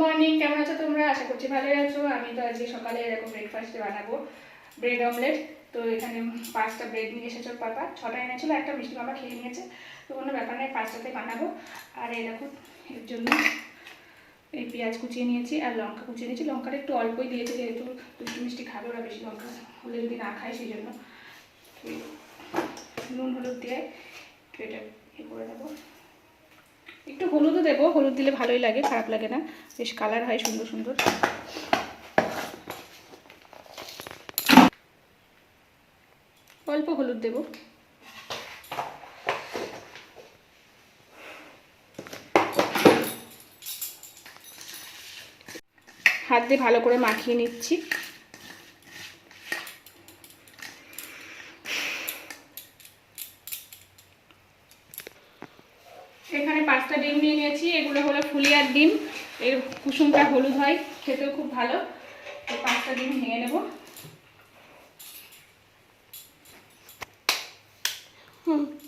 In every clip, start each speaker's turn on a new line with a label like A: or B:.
A: Morning কেমন আছো তোমরা? আশা করছি ভালোই আছো। আমি তো আজকে সকালে এরকম ব্রেকফাস্টে বানাবো ব্রেড অমলেট তো এখানে পাঁচটা ব্রেড নিয়ে এসেছ পাপা। ছটা এনেছিল, একটা মিষ্টি বাবা খেয়ে নিয়েছে। তো কোনো ব্যাপার নেই পাঁচটাতে বানাবো। আর দেখো, এর জন্য এই পেঁয়াজ কুচিয়ে নিয়েছি আর লঙ্কা কুচিয়ে নিয়েছি। লঙ্কাটা একটু অল্পই দিয়েছি, যেহেতু দুষ্টু মিষ্টি খাবে, ওরা বেশি লঙ্কা হলে যদি না খায়, সেই জন্য। নুন, হলুদ দিয়ে একটু এটা ইয়ে করে দেবো হলুদও দেবো, হলুদ দিলে ভালোই লাগে, খারাপ লাগে না। বেশ কালার হয় সুন্দর সুন্দর। অল্প হলুদ দেবো। হাত দিয়ে ভালো করে মাখিয়ে নিচ্ছি এখানে পাঁচটা ডিম নিয়ে নিয়েছি এগুলো হলো ফুলিয়ার ডিম। এর কুসুমটা হলুদ হয়, খেতেও খুব ভালো। তো পাঁচটা ডিম ভেঙে নেব।
B: দেখব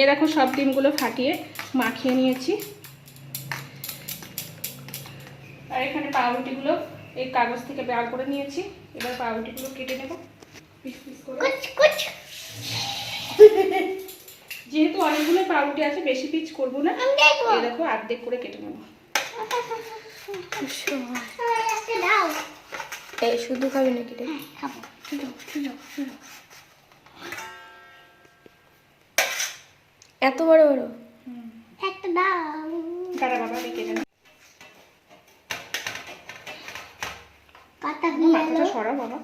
A: এ দেখো সব ডিমগুলো ফাটিয়ে মাখিয়ে নিয়েছি। আর এখানে পাউরুটিগুলো এই কাগজ থেকে বের করে নিয়েছি। এবার পাউরুটিগুলো কেটে নেব। পিস পিস করে।
B: কুচ কুচ।
A: যেহেতু অনেকগুলো পাউরুটি আছে বেশি পিচ করব না। দেখো অর্ধেক করে কেটে নেব।
B: একটা দাও।
C: এই শুধু খাবি নাকি রে?
B: খাব। শুধু শুধু শুধু।
C: এত বড় বড়?
B: একটা দাও।
A: দাঁড়া বাবা আমি কেটে
B: কাটা হয়ে গেল।
A: সরা বাবা।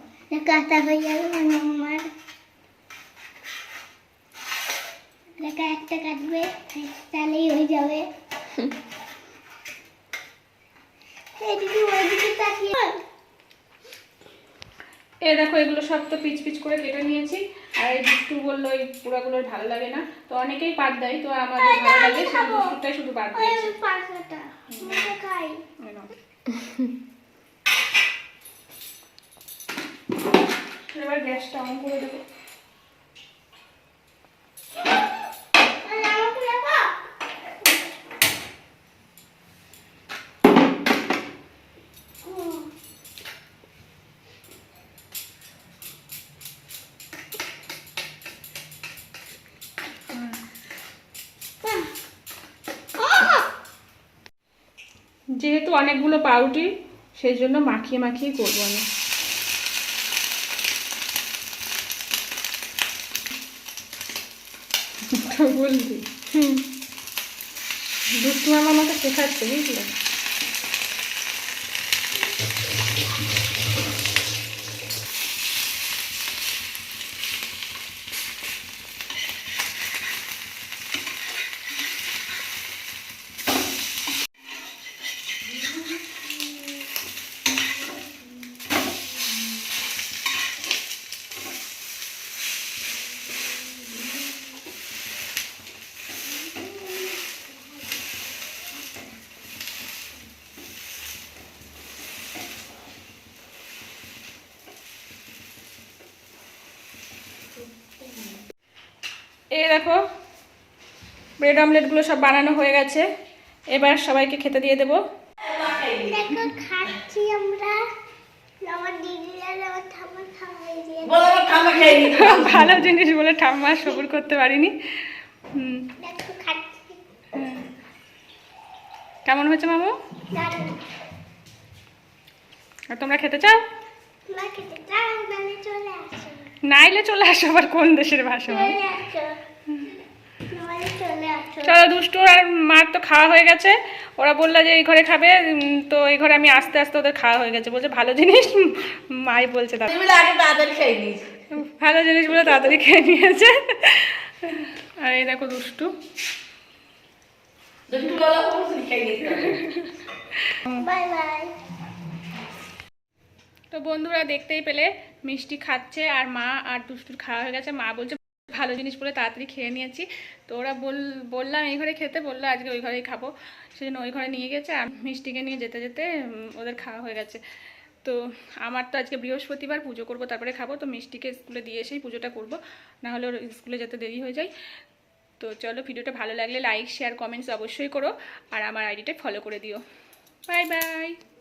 B: কাটা হয়ে গেল আমার। লেখা একটা কাটবে তাহলেই হয়ে যাবে। এদিকে ওইদিকে তাকিয়ে।
A: এ দেখো এগুলো সব তো পিচ পিচ করে কেটে নিয়েছি। আর এই দুষ্টু বলল এই পোড়াগুলো ভালো লাগে না। তো অনেকেই বাদ দেয় তো আমাদের ভালো লাগে সেই দুষ্টুটাই শুধু বাদ
B: ওই
A: দিয়েছে।
B: পাঁচটা মুখে খাই।
A: এবার গ্যাসটা অন করে দেবো
B: আর আমাকে দেখো
A: যেহেতু অনেকগুলো পাউটি সেই জন্য মাখিয়ে মাখিয়ে করব আমি। বলছি দুষ্টু আমার আমাকে শেখাচ্ছে, বুঝলে? এই দেখো ব্রেড অমলেটগুলো সব বানানো হয়ে গেছে। এবার সবাইকে খেতে দিয়ে দেবো।
B: দেখো খাচ্ছি আমরা। আমার দিদিরা আমার ঠাম্মা খাওয়াই দিয়ে
A: ভালো জিনিস বলে ঠাম্মা সবুর করতে পারিনি। কেমন হয়েছে মামু? আর তোমরা খেতে চাও?
B: খেতে চাও চলে আসো।
A: নাইলে চলে আসো আবার কোন দেশের ভাষা?
B: চলে
A: দুষ্টু আর মার তো খাওয়া হয়ে গেছে। ওরা বলল যে এই ঘরে খাবে তো এই ঘরে আমি আস্তে আস্তে ওদের খাওয়া হয়ে গেছে। বলছে ভালো জিনিস? মাই বলছে তাদের
D: তুমি আগে তাড়াতাড়ি খেয়ে
A: ভালো জিনিসগুলো তাড়াতাড়ি খেয়ে নিয়েছে। আর এই দেখো দুষ্টু।
D: বেলা
A: তো বন্ধুরা দেখতেই পেলে। মিষ্টি খাচ্ছে আর মা আর দুষ্টুর খাওয়া হয়ে গেছে। মা বলছে, ভালো জিনিস বলে তাড়াতাড়ি খেয়ে নিয়েছি। তো ওরা বল, বললাম এই ঘরে খেতে, বলল আজকে ওই ঘরেই খাব। সেজন্য ওই ঘরে নিয়ে গেছে আর মিষ্টিকে নিয়ে যেতে যেতে ওদের খাওয়া হয়ে গেছে। তো আমার তো আজকে বৃহস্পতিবার, পুজো করব, তারপরে খাব। তো মিষ্টিকে স্কুলে দিয়ে এসেই পুজোটা করব। নাহলে ওর স্কুলে যেতে দেরি হয়ে যায়। তো চলো, ভিডিওটা ভালো লাগলে লাইক, শেয়ার, কমেন্টস অবশ্যই করো। আর আমার আইডিটা ফলো করে দিও। Bye bye.